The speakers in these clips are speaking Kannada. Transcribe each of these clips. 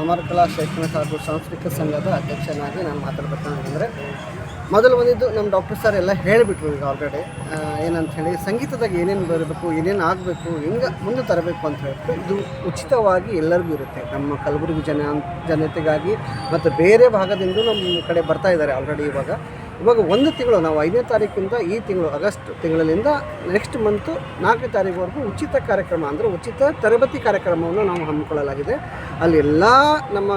ಅಮರಕಲಾ ಶೈಕ್ಷಣಿಕ ಹಾಗೂ ಸಾಂಸ್ಕೃತಿಕ ಸಂಘದ ಅಧ್ಯಕ್ಷನಾಗಿ ನಾನು ಮಾತಾಡ್ಬೇಕಾದ್ರೆ ಮೊದಲು ಬಂದಿದ್ದು ನಮ್ಮ ಡಾಕ್ಟರ್ ಸರ್ ಎಲ್ಲ ಹೇಳಿಬಿಟ್ರು ಈಗ ಆಲ್ರೆಡಿ ಏನಂತ ಹೇಳಿ ಸಂಗೀತದಾಗ ಏನೇನು ಬರಬೇಕು, ಏನೇನು ಆಗಬೇಕು, ಹೆಂಗೆ ಮುಂದೆ ತರಬೇಕು ಅಂತ ಹೇಳ್ಬಿಟ್ಟು ಇದು ಉಚಿತವಾಗಿ ಎಲ್ಲರಿಗೂ ಇರುತ್ತೆ. ನಮ್ಮ ಕಲಬುರಗಿ ಜನ, ಜನತೆಗಾಗಿ ಮತ್ತು ಬೇರೆ ಭಾಗದಿಂದ ನಮ್ಮ ಕಡೆ ಬರ್ತಾ ಇದ್ದಾರೆ ಆಲ್ರೆಡಿ ಇವಾಗ. ಇವಾಗ ಒಂದು ತಿಂಗಳು, ನಾವು ಐದನೇ ತಾರೀಕಿಂದ ಈ ತಿಂಗಳು, ಆಗಸ್ಟ್ ತಿಂಗಳಿಂದ ನೆಕ್ಸ್ಟ್ ಮಂತು ನಾಲ್ಕನೇ ತಾರೀಕುವರೆಗೂ ಉಚಿತ ಕಾರ್ಯಕ್ರಮ ಅಂದರೆ ಉಚಿತ ತರಬೇತಿ ಕಾರ್ಯಕ್ರಮವನ್ನು ನಾವು ಹಮ್ಮಿಕೊಳ್ಳಲಾಗಿದೆ. ಅಲ್ಲಿ ಎಲ್ಲ ನಮ್ಮ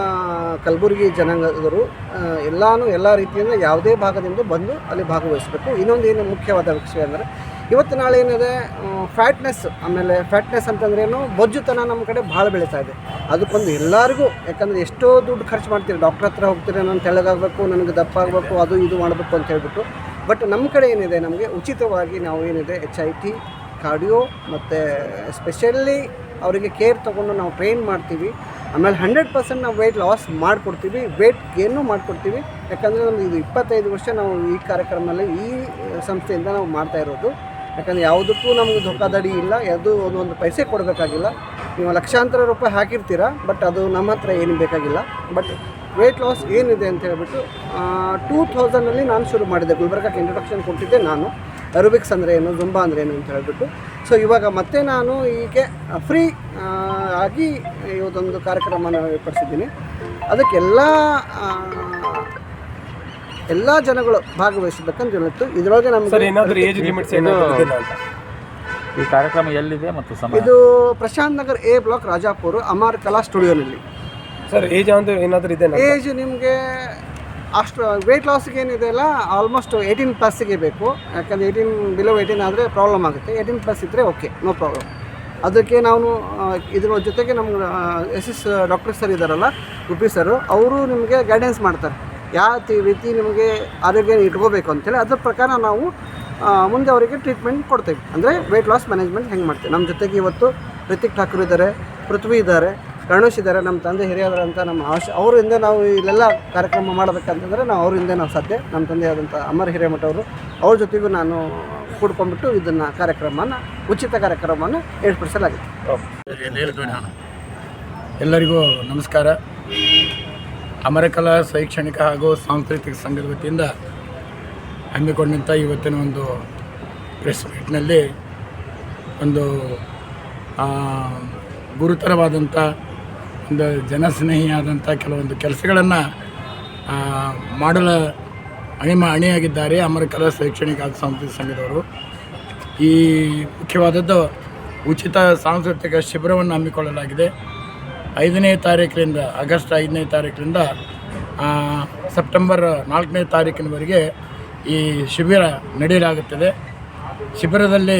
ಕಲಬುರಗಿ ಜನಾಂಗದವರು ಎಲ್ಲಾನು ಎಲ್ಲ ರೀತಿಯಿಂದ ಯಾವುದೇ ಭಾಗದಿಂದ ಬಂದು ಅಲ್ಲಿ ಭಾಗವಹಿಸಬೇಕು. ಇನ್ನೊಂದು ಏನು ಮುಖ್ಯವಾದ ವಿಷಯ ಅಂದರೆ ಇವತ್ತು ನಾಳೆ ಏನಿದೆ? ಫ್ಯಾಟ್ನೆಸ್ ಆಮೇಲೆ ಫ್ಯಾಟ್ನೆಸ್ ಅಂತಂದ್ರೇನು ಬೊಜ್ಜುತನ ನಮ್ಮ ಕಡೆ ಭಾಳ ಬೆಳೀತಾ ಇದೆ. ಅದಕ್ಕೊಂದು ಎಲ್ಲರಿಗೂ, ಯಾಕಂದರೆ ಎಷ್ಟೋ ದುಡ್ಡು ಖರ್ಚು ಮಾಡ್ತೀರಿ ಡಾಕ್ಟ್ರ್ ಹತ್ರ ಹೋಗ್ತೀರಿ, ನಾನು ತೆಳಗಾಗಬೇಕು ನನಗೆ ದಪ್ಪ ಆಗಬೇಕು ಅದು ಇದು ಮಾಡಬೇಕು ಅಂತ ಹೇಳ್ಬಿಟ್ಟು. ಬಟ್ ನಮ್ಮ ಕಡೆ ಏನಿದೆ ನಮಗೆ ಉಚಿತವಾಗಿ ನಾವು ಏನಿದೆ? ಎಚ್ ಐ ಟಿ ಕಾರ್ಡಿಯೋ ಮತ್ತು ಸ್ಪೆಷಲಿ ಅವರಿಗೆ ಕೇರ್ ತೊಗೊಂಡು ನಾವು ಟ್ರೈನ್ ಮಾಡ್ತೀವಿ. ಆಮೇಲೆ ಹಂಡ್ರೆಡ್ ಪರ್ಸೆಂಟ್ ನಾವು ವೆಯ್ಟ್ ಲಾಸ್ ಮಾಡಿಕೊಡ್ತೀವಿ. ವೆಯ್ಟ್ ಗೇನು ಮಾಡಿಕೊಡ್ತೀವಿ. ಯಾಕಂದರೆ ನಮ್ದು ಇದು ಇಪ್ಪತ್ತೈದು ವರ್ಷ ನಾವು ಈ ಕಾರ್ಯಕ್ರಮದಲ್ಲಿ ಈ ಸಂಸ್ಥೆಯಿಂದ ನಾವು ಮಾಡ್ತಾ ಇರೋದು. ಯಾಕಂದರೆ ಯಾವುದಕ್ಕೂ ನಮಗೆ ಧೋಕಾದಡಿ ಇಲ್ಲ ಅದು ಒಂದು ಪೈಸೆ ಕೊಡಬೇಕಾಗಿಲ್ಲ. ನೀವು ಲಕ್ಷಾಂತರ ರೂಪಾಯಿ ಹಾಕಿರ್ತೀರ ಬಟ್ ಅದು ನಮ್ಮ ಹತ್ರ ಏನು ಬೇಕಾಗಿಲ್ಲ. ಬಟ್ ವೆಯ್ಟ್ ಲಾಸ್ ಏನಿದೆ ಅಂತ ಹೇಳ್ಬಿಟ್ಟು ಟೂ ಥೌಸಂಡಲ್ಲಿ ನಾನು ಶುರು ಮಾಡಿದ್ದೆ ಗುಲ್ಬರ್ಗಕ್ಕೆ ಇಂಟ್ರೊಡಕ್ಷನ್ ಕೊಟ್ಟಿದ್ದೆ ನಾನು. ಅರೋಬಿಕ್ಸ್ ಅಂದರೆ ಏನು ಜುಂಬಾ ಅಂದರೆ ಏನು ಅಂತ ಹೇಳ್ಬಿಟ್ಟು. ಸೊ ಇವಾಗ ಮತ್ತೆ ನಾನು ಹೀಗೆ ಫ್ರೀ ಆಗಿ ಇವತ್ತೊಂದು ಕಾರ್ಯಕ್ರಮನ ಏರ್ಪಡಿಸಿದ್ದೀನಿ. ಅದಕ್ಕೆಲ್ಲ ಎಲ್ಲ ಜನಗಳು ಭಾಗವಹಿಸಬೇಕಂತ ಹೇಳುತ್ತೆ ಇದರೊಳಗೆ ನಮಗೆ ಏಜ್ ಲಿಮಿಟ್ಸ್ ಏನಾದರೂ ಈ ಕಾರ್ಯಕ್ರಮ ಎಲ್ಲಿದೆ ಮತ್ತು ಸಮಯ? ಇದು ಪ್ರಶಾಂತ್ ನಗರ್ ಎ ಬ್ಲಾಕ್ ರಾಜಾಪುರ ಅಮರ್ ಕಲಾ ಸ್ಟುಡಿಯೋನಲ್ಲಿ. ಸರ್ ಏಜ್ ಅಂತ ಏನಾದರೂ ಇದೆ ಏಜ್ ನಿಮಗೆ ಅಷ್ಟು ವೆಯ್ಟ್ ಲಾಸ್ಗೆ ಏನಿದೆ ಅಲ್ಲ ಆಲ್ಮೋಸ್ಟ್ ಏಯ್ಟೀನ್ ಪ್ಲಸ್ಸಿಗೆ ಬೇಕು. ಯಾಕಂದರೆ ಏಯ್ಟೀನ್ ಬಿಲೋ ಏಯ್ಟೀನ್ ಆದರೆ ಪ್ರಾಬ್ಲಮ್ ಆಗುತ್ತೆ. ಏಯ್ಟೀನ್ ಪ್ಲಸ್ ಇದ್ದರೆ ಓಕೆ ನೋ ಪ್ರಾಬ್ಲಮ್ ಅದಕ್ಕೆ ನಾವು ಇದರ ಇದ್ರ ಜೊತೆಗೆ ನಮ್ಗೆ ಎಸ್ ಎಸ್ ಡಾಕ್ಟರ್ ಸರ್ ಇದ್ದಾರಲ್ಲ ಗುಬ್ಬಿ ಸರ್ ಅವರು ನಿಮಗೆ ಗೈಡೆನ್ಸ್ ಮಾಡ್ತಾರೆ. ಯಾವ ರೀತಿ ನಿಮಗೆ ಆರೋಗ್ಯ ಇಟ್ಕೋಬೇಕು ಅಂತೇಳಿ ಅದ್ರ ಪ್ರಕಾರ ನಾವು ಮುಂದೆ ಅವರಿಗೆ ಟ್ರೀಟ್ಮೆಂಟ್ ಕೊಡ್ತೇವೆ. ಅಂದರೆ ವೆಯ್ಟ್ ಲಾಸ್ ಮ್ಯಾನೇಜ್ಮೆಂಟ್ ಹೆಂಗೆ ಮಾಡ್ತೇವೆ. ನಮ್ಮ ಜೊತೆಗೆ ಇವತ್ತು ರಿತಿಕ್ ಠಾಕೂರ್ ಇದ್ದಾರೆ, ಪೃಥ್ವಿ ಇದ್ದಾರೆ ಗಣೇಶ್ ಇದ್ದಾರೆ ನಮ್ಮ ತಂದೆ ಹಿರಿಯರಾದಂಥ ನಮ್ಮ ಆಶ, ಅವರಿಂದ ನಾವು ಇಲ್ಲೆಲ್ಲ ಕಾರ್ಯಕ್ರಮ ಮಾಡಬೇಕಂತಂದರೆ ನಾವು ಅವರಿಂದ ನಾವು ಸಾಧ್ಯ. ನಮ್ಮ ತಂದೆಯಾದಂಥ ಅಮರ್ ಹಿರೇಮಠ ಅವರು, ಅವ್ರ ಜೊತೆಗೂ ನಾನು ಕೂಡ್ಕೊಂಡ್ಬಿಟ್ಟು ಇದನ್ನು ಕಾರ್ಯಕ್ರಮನ, ಉಚಿತ ಕಾರ್ಯಕ್ರಮವನ್ನು ಏರ್ಪಡಿಸಲಾಗಿದೆ. ಎಲ್ಲರಿಗೂ ನಮಸ್ಕಾರ. ಅಮರಕಲಾ ಶೈಕ್ಷಣಿಕ ಹಾಗೂ ಸಾಂಸ್ಕೃತಿಕ ಸಂಘದ ವತಿಯಿಂದ ಹಮ್ಮಿಕೊಂಡಂಥ ಇವತ್ತಿನ ಒಂದು ಪ್ರೆಸ್ ಮೀಟ್ನಲ್ಲಿ ಒಂದು ಗುರುತರವಾದಂಥ ಒಂದು ಜನಸ್ನೇಹಿಯಾದಂಥ ಕೆಲವೊಂದು ಕೆಲಸಗಳನ್ನು ಮಾಡಲು ಅಣಿಮ ಅಣಿಯಾಗಿದ್ದಾರೆ ಅಮರಕಲಾ ಶೈಕ್ಷಣಿಕ ಹಾಗೂ ಸಾಂಸ್ಕೃತಿಕ ಸಂಘದವರು. ಈ ಮುಖ್ಯವಾದದ್ದು ಉಚಿತ ಸಾಂಸ್ಕೃತಿಕ ಶಿಬಿರವನ್ನು ಹಮ್ಮಿಕೊಳ್ಳಲಾಗಿದೆ. ಐದನೇ ತಾರೀಕಿನಿಂದ ಆಗಸ್ಟ್ ಐದನೇ ತಾರೀಕಿನಿಂದ ಸೆಪ್ಟೆಂಬರ್ ನಾಲ್ಕನೇ ತಾರೀಕಿನವರೆಗೆ ಈ ಶಿಬಿರ ನಡೆಯಲಾಗುತ್ತದೆ. ಶಿಬಿರದಲ್ಲಿ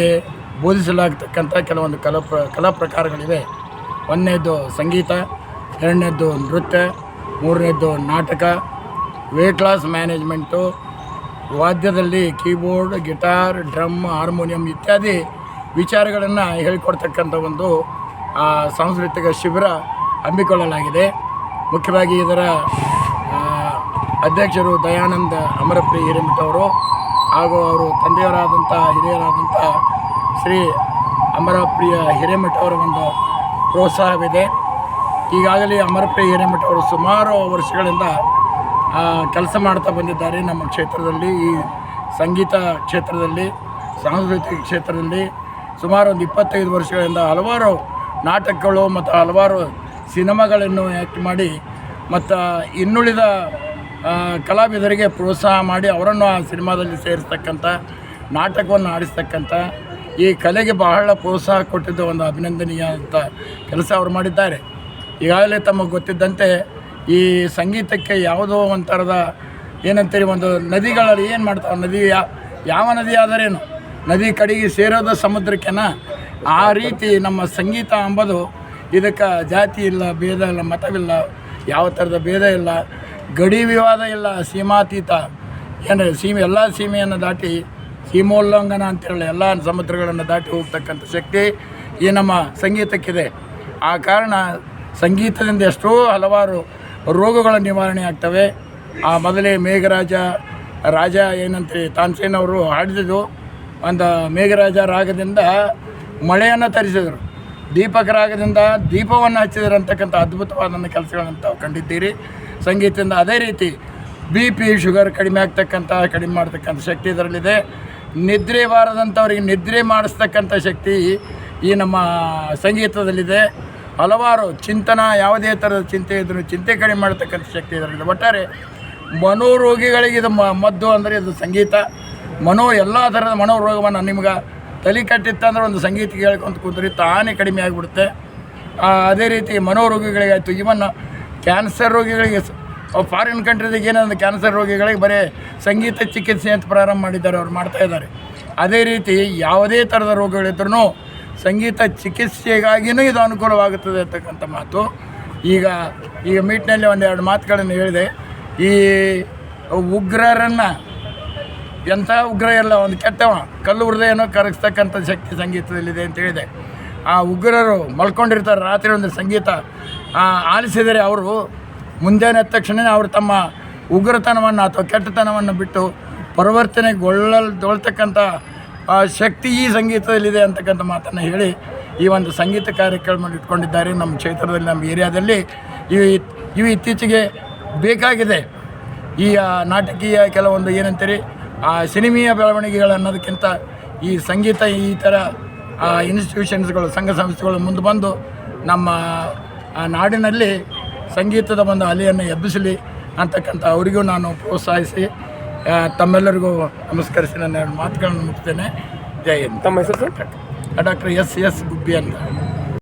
ಬೋಧಿಸಲಾಗತಕ್ಕಂಥ ಕೆಲವೊಂದು ಕಲಾ ಪ್ರ, ಕಲಾ ಪ್ರಕಾರಗಳಿವೆ. ಒಂದನೇದು ಸಂಗೀತ ಎರಡನೇದು ನೃತ್ಯ ಮೂರನೇದು ನಾಟಕ ವೇಟ್ ಲಾಸ್ ಮ್ಯಾನೇಜ್ಮೆಂಟು ವಾದ್ಯದಲ್ಲಿ ಕೀಬೋರ್ಡ್, ಗಿಟಾರ್, ಡ್ರಮ್, ಹಾರ್ಮೋನಿಯಂ ಇತ್ಯಾದಿ ವಿಚಾರಗಳನ್ನು ಹೇಳ್ಕೊಡ್ತಕ್ಕಂಥ ಒಂದು ಸಾಂಸ್ಕೃತಿಕ ಶಿಬಿರ ಹಮ್ಮಿಕೊಳ್ಳಲಾಗಿದೆ. ಮುಖ್ಯವಾಗಿ ಇದರ ಅಧ್ಯಕ್ಷರು ದಯಾನಂದ ಅಮರಪ್ರಿ ಹಿರೇಮಠ ಅವರು ಹಾಗೂ ಅವರು ತಂದೆಯವರಾದಂಥ, ಹಿರಿಯರಾದಂಥ ಶ್ರೀ ಅಮರಪ್ರಿಯ ಹಿರೇಮಠ ಅವರ ಒಂದು ಪ್ರೋತ್ಸಾಹವಿದೆ. ಈಗಾಗಲೇ ಅಮರಪ್ರಿಯ ಹಿರೇಮಠ ಅವರು ಸುಮಾರು ವರ್ಷಗಳಿಂದ ಕೆಲಸ ಮಾಡ್ತಾ ಬಂದಿದ್ದಾರೆ ನಮ್ಮ ಕ್ಷೇತ್ರದಲ್ಲಿ, ಈ ಸಂಗೀತ ಕ್ಷೇತ್ರದಲ್ಲಿ, ಸಾಂಸ್ಕೃತಿಕ ಕ್ಷೇತ್ರದಲ್ಲಿ. ಸುಮಾರು ಒಂದು ಇಪ್ಪತ್ತೈದು ವರ್ಷಗಳಿಂದ ಹಲವಾರು ನಾಟಕಗಳು ಮತ್ತು ಹಲವಾರು ಸಿನಿಮಾಗಳನ್ನು ಆ್ಯಕ್ಟ್ ಮಾಡಿ ಮತ್ತು ಇನ್ನುಳಿದ ಕಲಾವಿದರಿಗೆ ಪ್ರೋತ್ಸಾಹ ಮಾಡಿ ಅವರನ್ನು ಆ ಸಿನಿಮಾದಲ್ಲಿ ಸೇರಿಸ್ತಕ್ಕಂಥ, ನಾಟಕವನ್ನು ಆಡಿಸ್ತಕ್ಕಂಥ, ಈ ಕಲೆಗೆ ಬಹಳ ಪ್ರೋತ್ಸಾಹ ಕೊಟ್ಟಿದ್ದ ಒಂದು ಅಭಿನಂದನೀಯ ಅಂತ ಕೆಲಸ ಅವರು ಮಾಡಿದ್ದಾರೆ. ಈಗಾಗಲೇ ತಮಗೆ ಗೊತ್ತಿದ್ದಂತೆ ಈ ಸಂಗೀತಕ್ಕೆ ಯಾವುದೋ ಒಂಥರದ ಏನಂತೀರಿ, ಒಂದು ನದಿಗಳಲ್ಲಿ ಏನು ಮಾಡ್ತಾವೆ ನದಿ ಯಾವ ನದಿ ಆದರೇನು? ನದಿ ಕಡೆಗೆ ಸೇರೋದು ಸಮುದ್ರಕ್ಕೆನ? ಆ ರೀತಿ ನಮ್ಮ ಸಂಗೀತ ಅಂಬದು ಇದಕ್ಕೆ ಜಾತಿ ಇಲ್ಲ, ಭೇದ ಇಲ್ಲ, ಮತವಿಲ್ಲ, ಯಾವ ಥರದ ಭೇದ ಇಲ್ಲ, ಗಡಿ ವಿವಾದ ಇಲ್ಲ, ಸೀಮಾತೀತ. ಏನು ಸೀಮೆ, ಎಲ್ಲ ಸೀಮೆಯನ್ನು ದಾಟಿ ಸೀಮೋಲ್ಲಂಘನ ಅಂತೇಳಿ ಎಲ್ಲ ಸಮುದ್ರಗಳನ್ನು ದಾಟಿ ಹೋಗ್ತಕ್ಕಂಥ ಶಕ್ತಿ ಈ ನಮ್ಮ ಸಂಗೀತಕ್ಕಿದೆ. ಆ ಕಾರಣ ಸಂಗೀತದಿಂದ ಎಷ್ಟೋ ಹಲವಾರು ರೋಗಗಳ ನಿವಾರಣೆ ಆಗ್ತವೆ. ಆ ಮೊದಲೇ ಮೇಘರಾಜ, ರಾಜ ಏನಂತೇಳಿ ತಾನ್ಸೇನ್ ಅವರು ಹಾಡಿದ್ದು ಒಂದು ಮೇಘರಾಜ ರಾಗದಿಂದ ಮಳೆಯನ್ನು ತರಿಸಿದರು. ದೀಪಕರಾಗದಿಂದ ದೀಪವನ್ನು ಹಚ್ಚಿದರೆ ಅಂತಕ್ಕಂಥ ಅದ್ಭುತವಾದಂಥ ಕೆಲಸಗಳನ್ನು ತಾವು ಕಂಡಿದ್ದೀರಿ. ಸಂಗೀತದಿಂದ ಅದೇ ರೀತಿ ಬಿ ಪಿ ಶುಗರ್ ಕಡಿಮೆ ಆಗ್ತಕ್ಕಂಥ, ಕಡಿಮೆ ಮಾಡ್ತಕ್ಕಂಥ ಶಕ್ತಿ ಇದರಲ್ಲಿದೆ. ನಿದ್ರೆ ಬಾರದಂಥವ್ರಿಗೆ ನಿದ್ರೆ ಮಾಡಿಸ್ತಕ್ಕಂಥ ಶಕ್ತಿ ಈ ನಮ್ಮ ಸಂಗೀತದಲ್ಲಿದೆ. ಹಲವಾರು ಚಿಂತನ, ಯಾವುದೇ ಥರದ ಚಿಂತೆ ಇದ್ರೂ ಚಿಂತೆ ಕಡಿಮೆ ಮಾಡ್ತಕ್ಕಂಥ ಶಕ್ತಿ ಇದರಲ್ಲಿದೆ. ಒಟ್ಟಾರೆ ಮನೋರೋಗಿಗಳಿಗೆ ಇದು ಮದ್ದು ಅಂದರೆ ಇದು ಸಂಗೀತ. ಮನೋ, ಎಲ್ಲ ಥರದ ಮನೋರೋಗವನ್ನು ನಿಮ್ಗೆ ತಲೆ ಕಟ್ಟಿತ್ತಂದ್ರೆ ಒಂದು ಸಂಗೀತ ಕೇಳ್ಕೊಂತ ಕೂತ್ರಿ ತಾನೇ ಕಡಿಮೆ ಆಗಿಬಿಡುತ್ತೆ. ಅದೇ ರೀತಿ ಮನೋರೋಗಿಗಳಿಗೆ ಆಯಿತು ಇವನ್ ಕ್ಯಾನ್ಸರ್ ರೋಗಿಗಳಿಗೆ ಫಾರಿನ್ ಕಂಟ್ರಿದಾಗ ಏನಂದ್ರೆ ಕ್ಯಾನ್ಸರ್ ರೋಗಿಗಳಿಗೆ ಬರೀ ಸಂಗೀತ ಚಿಕಿತ್ಸೆ ಅಂತ ಪ್ರಾರಂಭ ಮಾಡಿದ್ದಾರೆ, ಅವ್ರು ಮಾಡ್ತಾ ಇದ್ದಾರೆ. ಅದೇ ರೀತಿ ಯಾವುದೇ ಥರದ ರೋಗಗಳಿದ್ರೂ ಸಂಗೀತ ಚಿಕಿತ್ಸೆಗಾಗಿಯೂ ಇದು ಅನುಕೂಲವಾಗುತ್ತದೆ ಅಂತಕ್ಕಂಥ ಮಾತು. ಈಗ ಈಗ ಮೀಟ್ನಲ್ಲಿ ಒಂದೆರಡು ಮಾತುಗಳನ್ನು ಹೇಳಿದೆ. ಈ ಉಗ್ರರನ್ನು ಎಂಥ ಉಗ್ರ ಎಲ್ಲ ಒಂದು ಕೆಟ್ಟವ. ಕಲ್ಲು ಹೃದಯನೋ ಕರಗಿಸ್ತಕ್ಕಂಥ ಶಕ್ತಿ ಸಂಗೀತದಲ್ಲಿದೆ ಅಂತ ಹೇಳಿದೆ. ಆ ಉಗ್ರರು ಮಲ್ಕೊಂಡಿರ್ತಾರೆ ರಾತ್ರಿ ಒಂದು ಸಂಗೀತ. ಆಲಿಸಿದರೆ ಅವರು ಮುಂಜಾನೆ ಎದ್ದ ತಕ್ಷಣ ಅವರು ತಮ್ಮ ಉಗ್ರತನವನ್ನು ಅಥವಾ ಕೆಟ್ಟತನವನ್ನು ಬಿಟ್ಟು ಪರಿವರ್ತನೆಗೊಳ್ಳಲ್ದೊಳ್ತಕ್ಕಂಥ, ಆ, ಶಕ್ತಿ ಈ ಸಂಗೀತದಲ್ಲಿದೆ ಅಂತಕ್ಕಂಥ ಮಾತನ್ನು ಹೇಳಿ ಈ ಒಂದು ಸಂಗೀತ ಕಾರ್ಯಕ್ರಮ ಇಟ್ಕೊಂಡಿದ್ದಾರೆ ನಮ್ಮ ಕ್ಷೇತ್ರದಲ್ಲಿ, ನಮ್ಮ ಏರಿಯಾದಲ್ಲಿ. ಇವು ಇವು ಇತ್ತೀಚೆಗೆ ಬೇಕಾಗಿದೆ ಈ ನಾಟಕೀಯ ಕೆಲವೊಂದು ಏನಂತೀರಿ ಆ ಸಿನಿಮೀಯ ಬೆಳವಣಿಗೆಗಳು ಅನ್ನೋದಕ್ಕಿಂತ ಈ ಸಂಗೀತ ಈ ಥರ ಇನ್ಸ್ಟಿಟ್ಯೂಷನ್ಸ್ಗಳು ಸಂಘ ಸಂಸ್ಥೆಗಳು ಮುಂದೆ ಬಂದು ನಮ್ಮ ಆ, ನಾಡಿನಲ್ಲಿ ಸಂಗೀತದ ಒಂದು ಅಲೆಯನ್ನು ಎಬ್ಬಿಸಲಿ ಅಂತಕ್ಕಂಥ ಅವರಿಗೂ ನಾನು ಪ್ರೋತ್ಸಾಹಿಸಿ ತಮ್ಮೆಲ್ಲರಿಗೂ ನಮಸ್ಕರಿಸಿ ನನ್ನ ಎರಡು ಮಾತುಗಳನ್ನು ಮುಟ್ತೇನೆ ಜೈ ಹಿಂದ್. ತಮ್ಮ ಹೆಸರು sir? Doctor S S Gubbi ಅಂತ.